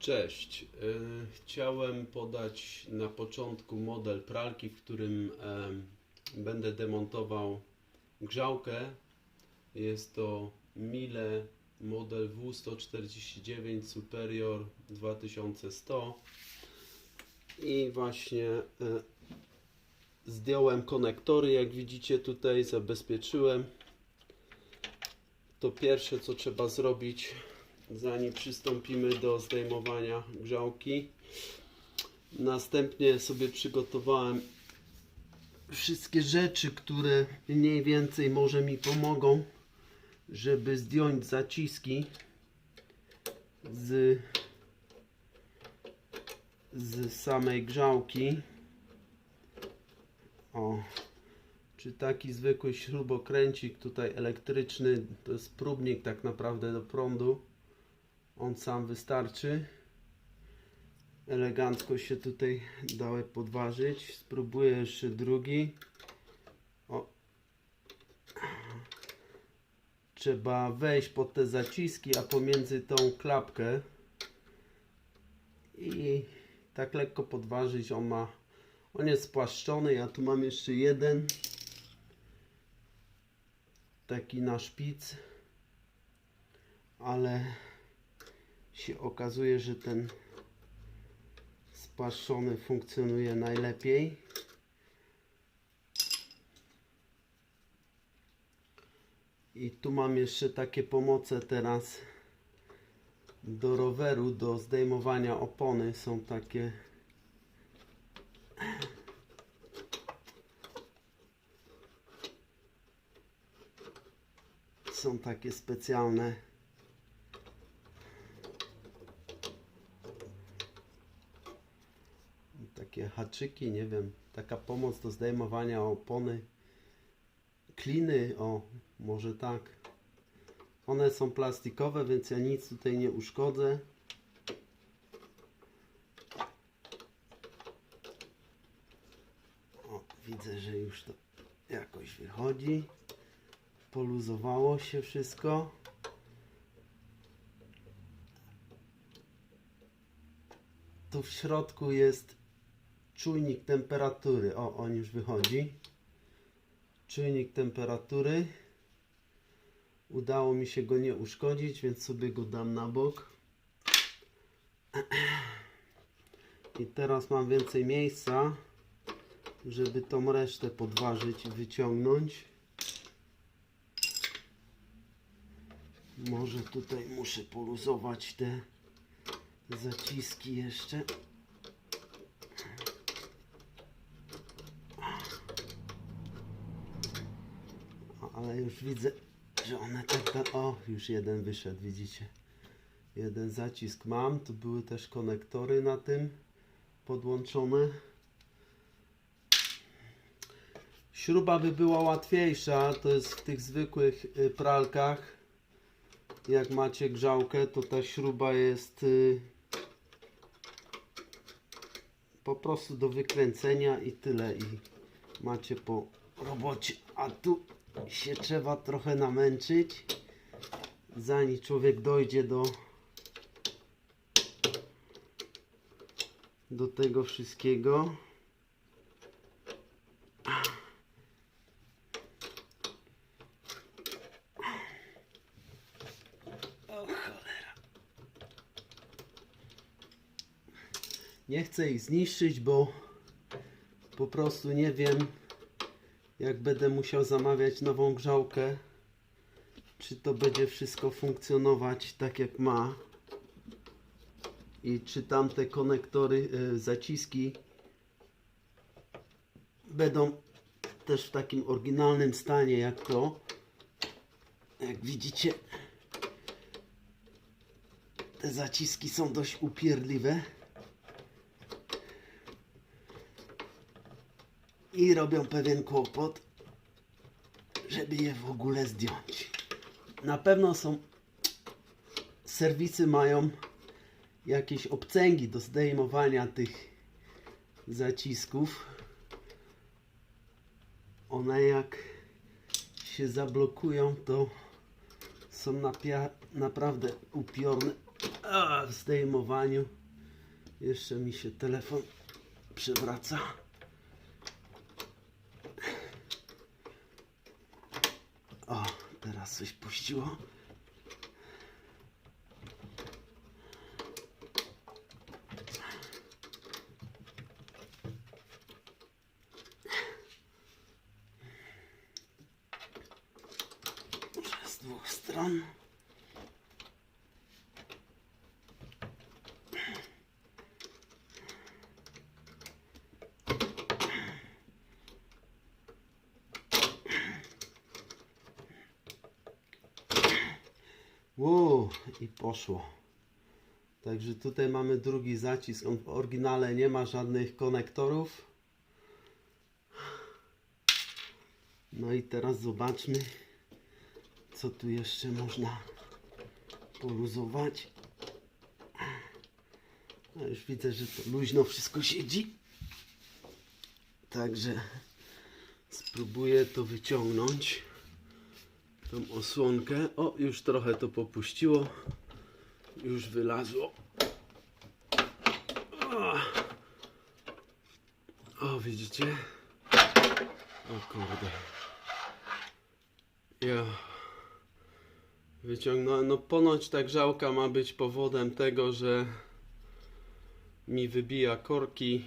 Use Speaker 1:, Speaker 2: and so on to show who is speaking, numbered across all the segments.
Speaker 1: Cześć. Y, Chciałem podać na początku model pralki, w którym będę demontował grzałkę. Jest to Miele model W149 Superior 2100 i właśnie e, zdjąłem konektory, jak widzicie tutaj, zabezpieczyłem. To pierwsze co trzeba zrobić zanim przystąpimy do zdejmowania grzałki. Następnie sobie przygotowałem wszystkie rzeczy, które mniej więcej może mi pomogą, żeby zdjąć zaciski z, z samej grzałki. O, czy taki zwykły śrubokręcik tutaj elektryczny, to jest próbnik tak naprawdę do prądu. On sam wystarczy. Elegancko się tutaj dały podważyć. Spróbuję jeszcze drugi. O. Trzeba wejść pod te zaciski, a pomiędzy tą klapkę i tak lekko podważyć. On ma, on jest spłaszczony. Ja tu mam jeszcze jeden taki na szpic, ale się okazuje, że ten spłaszczony funkcjonuje najlepiej. I tu mam jeszcze takie pomoce teraz do roweru, do zdejmowania opony. Są takie są takie specjalne takie haczyki, nie wiem, taka pomoc do zdejmowania opony, kliny, o, może tak. One są plastikowe, więc ja nic tutaj nie uszkodzę. O, widzę, że już to jakoś wychodzi. Poluzowało się wszystko. Tu w środku jest czujnik temperatury. O, on już wychodzi. Czujnik temperatury. Udało mi się go nie uszkodzić, więc sobie go dam na bok. I teraz mam więcej miejsca, żeby tą resztę podważyć i wyciągnąć. Może tutaj muszę poluzować te zaciski jeszcze. Ale już widzę, że one tak, tak. O, już jeden wyszedł, widzicie. Jeden zacisk mam. Tu były też konektory na tym podłączone. Śruba by była łatwiejsza. To jest w tych zwykłych y, pralkach. Jak macie grzałkę, to ta śruba jest y, po prostu do wykręcenia i tyle. I macie po robocie. A tu się trzeba trochę namęczyć, zanim człowiek dojdzie do do tego wszystkiego. Nie chcę ich zniszczyć, bo po prostu nie wiem jak będę musiał zamawiać nową grzałkę, czy to będzie wszystko funkcjonować tak jak ma i czy tamte konektory, y, zaciski będą też w takim oryginalnym stanie jak to. Jak widzicie, te zaciski są dość upierdliwe. I robią pewien kłopot, żeby je w ogóle zdjąć. Na pewno są serwisy mają jakieś obcęgi do zdejmowania tych zacisków. One jak się zablokują, to są naprawdę upiorne. W zdejmowaniu jeszcze mi się telefon przewraca. O, teraz coś puściło. Z dwóch stron. Wow, i poszło. Także tutaj mamy drugi zacisk. On w oryginale nie ma żadnych konektorów. No i teraz zobaczmy, co tu jeszcze można poluzować. A już widzę, że to luźno wszystko siedzi. Także spróbuję to wyciągnąć tą osłonkę. O, już trochę to popuściło. Już wylazło. O, widzicie? O kurde. Ja wyciągnąłem. No ponoć ta grzałka ma być powodem tego, że mi wybija korki.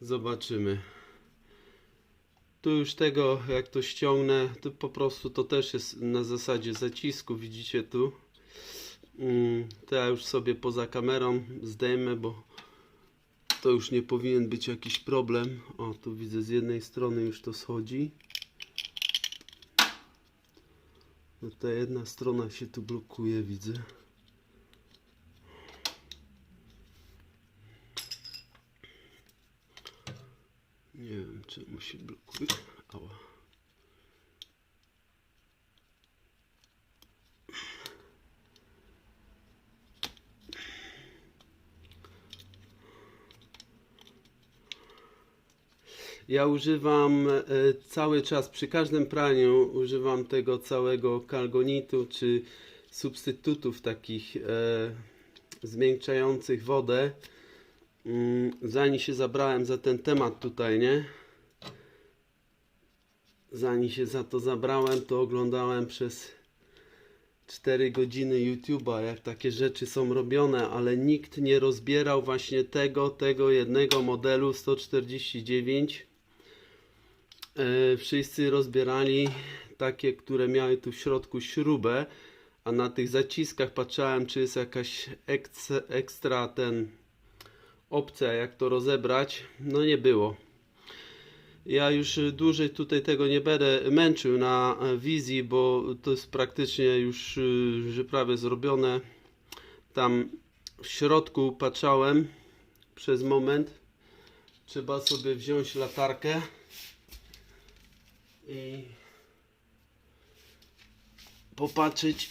Speaker 1: Zobaczymy. Tu już tego, jak to ściągnę, to po prostu to też jest na zasadzie zacisku, widzicie tu. Mm, To ja już sobie poza kamerą zdejmę, bo to już nie powinien być jakiś problem. O, tu widzę z jednej strony już to schodzi. No ta jedna strona się tu blokuje, widzę. Nie czemu się blokuje. Ała. Ja używam e, cały czas, przy każdym praniu używam tego całego kalgonitu czy substytutów takich e, zmiękczających wodę. Mm, zanim się zabrałem za ten temat tutaj, nie? Zanim się za to zabrałem, to oglądałem przez 4 godziny YouTube'a, jak takie rzeczy są robione, ale nikt nie rozbierał właśnie tego, tego jednego modelu 149. E, wszyscy rozbierali takie, które miały tu w środku śrubę, a na tych zaciskach patrzałem, czy jest jakaś ekstra, ten opcja, jak to rozebrać. No nie było. Ja już dłużej tutaj tego nie będę męczył na e, wizji, bo to jest praktycznie już y, że prawie zrobione. Tam w środku patrzałem przez moment. Trzeba sobie wziąć latarkę i popatrzeć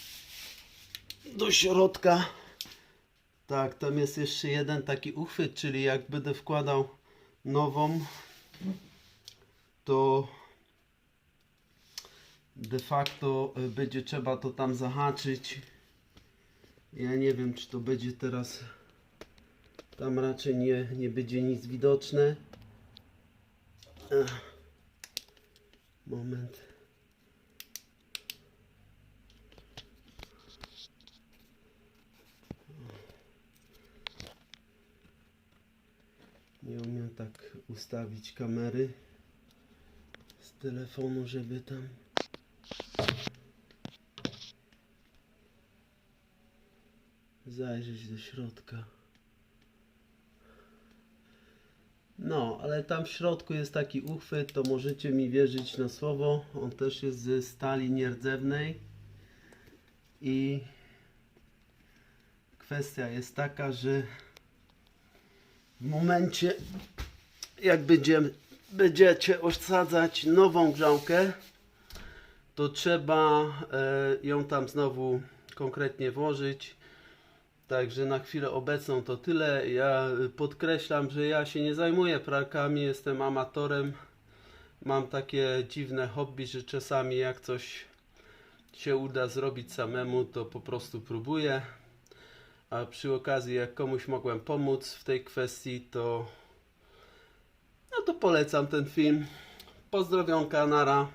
Speaker 1: do środka. Tak, tam jest jeszcze jeden taki uchwyt, czyli jak będę wkładał nową, to de facto y, będzie trzeba to tam zahaczyć. Ja nie wiem, czy to będzie teraz. Tam raczej nie, nie będzie nic widoczne. Ech. Moment. Nie umiem tak ustawić kamery telefonu, żeby tam. Zajrzeć do środka. No, ale tam w środku jest taki uchwyt, to możecie mi wierzyć na słowo. On też jest ze stali nierdzewnej. I kwestia jest taka, że w momencie jak będziemy, będziecie osadzać nową grzałkę, to trzeba e, ją tam znowu konkretnie włożyć. Także na chwilę obecną to tyle. Ja podkreślam, że ja się nie zajmuję pralkami, jestem amatorem. Mam takie dziwne hobby, że czasami jak coś się uda zrobić samemu, to po prostu próbuję. A przy okazji, jak komuś mogłem pomóc w tej kwestii, to no to polecam ten film. Pozdrowionka, nara.